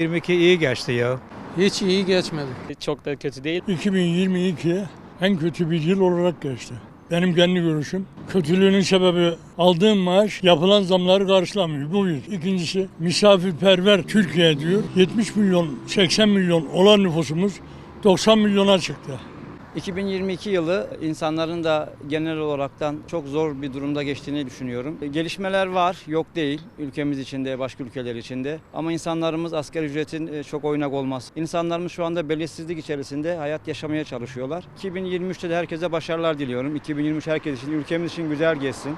22 iyi geçti ya. Hiç iyi geçmedi. Çok da kötü değil. 2022 en kötü bir yıl olarak geçti. Benim kendi görüşüm. Kötülüğünün sebebi aldığım maaş yapılan zamları karşılamıyor. Bu bir. İkincisi misafirperver Türkiye diyor. 70 milyon, 80 milyon olan nüfusumuz 90 milyona çıktı. 2022 yılı insanların da genel olaraktan çok zor bir durumda geçtiğini düşünüyorum. Gelişmeler var, yok değil ülkemiz içinde, başka ülkeler içinde. Ama insanlarımız asgari ücretin e, çok oynak olmaz. İnsanlarımız şu anda belirsizlik içerisinde hayat yaşamaya çalışıyorlar. 2023'te de herkese başarılar diliyorum. 2023 herkes için, ülkemiz için güzel geçsin.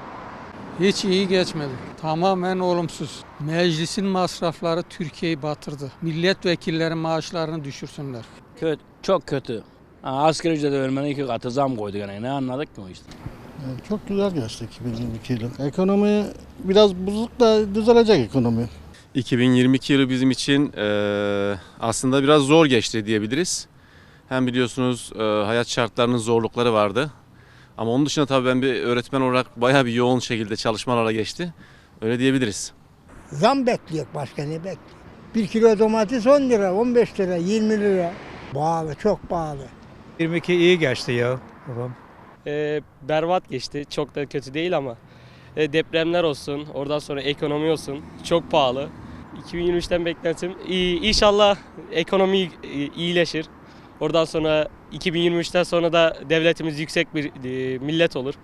Hiç iyi geçmedi. Tamamen olumsuz. Meclisin masrafları Türkiye'yi batırdı. Milletvekilleri maaşlarını düşürsünler. Kötü, çok kötü. Asgari ücrete vermenin iki katı zam koydu gene. Ne anladık ki o işte? Yani Çok güzel geçti 2022 yılı. Ekonomi biraz bozuk da düzelecek ekonomi. 2022 yılı bizim için eee, aslında biraz zor geçti diyebiliriz. Hem biliyorsunuz eee, hayat şartlarının zorlukları vardı. Ama onun dışında tabii ben bir öğretmen olarak bayağı bir yoğun şekilde çalışmalara geçti. Öyle diyebiliriz. Zam bekliyor başka ne bekliyor? Bir kilo domates 10 lira, 15 lira, 20 lira. Pahalı, çok pahalı. 22 iyi geçti ya. Babam. Ee, berbat geçti. Çok da kötü değil ama. Ee, depremler olsun, oradan sonra ekonomi olsun. Çok pahalı. 2023'ten beklentim iyi. İnşallah ekonomi e, iyileşir. Oradan sonra 2023'ten sonra da devletimiz yüksek bir e, millet olur.